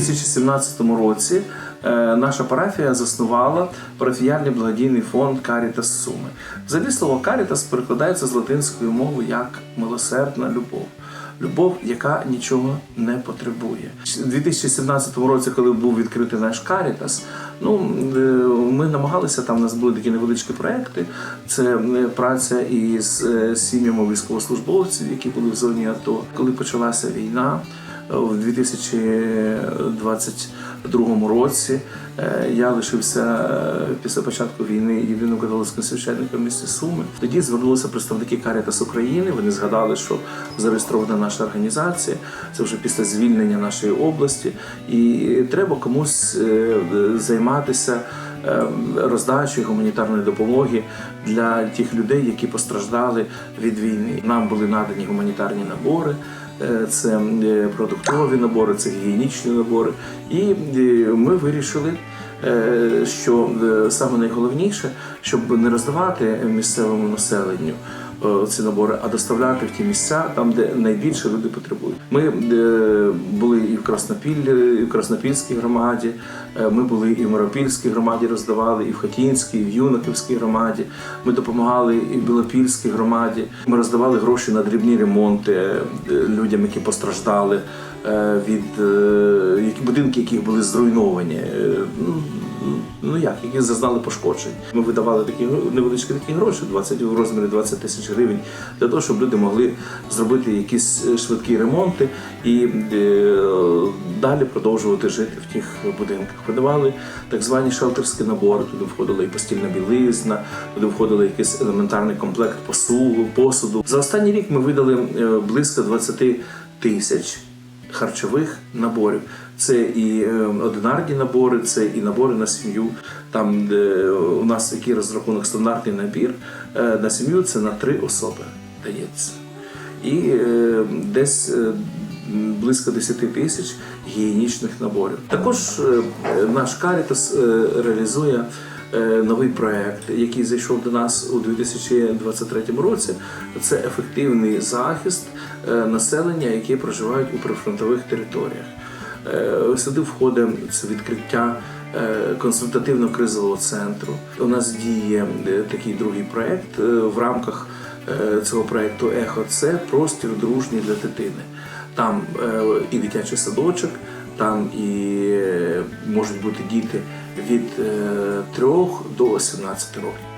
2017 році е, наша парафія заснувала парафіяльний благодійний фонд Карітас Суми. Взагалі слово Карітас перекладається з латинської мови як милосердна любов. Любов, яка нічого не потребує. У 2017 році, коли був відкритий наш Карітас, ну е, ми намагалися там. У нас були такі невеличкі проекти. Це е, праця із сім'ями військовослужбовців, які були в зоні АТО. Коли почалася війна в 2022 році, е, я лишився е, після початку війни єдиним католицьким священником в місті Суми. Тоді звернулися представники Карітас України. Вони згадали, що зареєстрована наша організація. Це вже після звільнення нашої області, і треба комусь е, займатися е, роздачею гуманітарної допомоги для тих людей, які постраждали від війни. Нам були надані гуманітарні набори. е, Це е, продуктові набори, це гігієнічні набори. І е, ми вирішили, що саме найголовніше, щоб не роздавати місцевому населенню ці набори, а доставляти в ті місця, там, де найбільше люди потребують. Ми е, були і в Краснопіллі, і в Краснопільській громаді, е, ми були і в Миропільській громаді, роздавали, і в Хатінській, і в Юнаківській громаді. Ми допомагали і в Білопільській громаді. Ми роздавали гроші на дрібні ремонти е, людям, які постраждали е, від е, будинки, яких були зруйновані. Е, ну, Ну як, які зазнали пошкоджень. Ми видавали такі невеличкі такі гроші, 20 в розмірі 20 тисяч гривень, для того, щоб люди могли зробити якісь е, швидкі ремонти і е, далі продовжувати жити в тих будинках. Видавали так звані шелтерські набори. Туди входила і постільна білизна, туди входили якийсь елементарний комплект посуду. За останній рік ми видали е, близько 20 тисяч харчових наборів. Це і е, одинарні набори, це і набори на сім'ю. Там де у нас який розрахунок стандартний набір е, на сім'ю це на три особи дається. І е, десь близько 10 тисяч гігієнічних наборів. Також наш Карітас реалізує новий проект, який зайшов до нас у 2023 році. Це ефективний захист е, населення, яке проживають у прифронтових територіях. Е, Сюди входить відкриття е, консультативно-кризового центру. У нас діє е, такий другий проект е, в рамках е, цього проекту Ехо це простір дружній для дитини. Там е, і дитячий садочок, там і е, можуть бути діти від 3 до 17 років.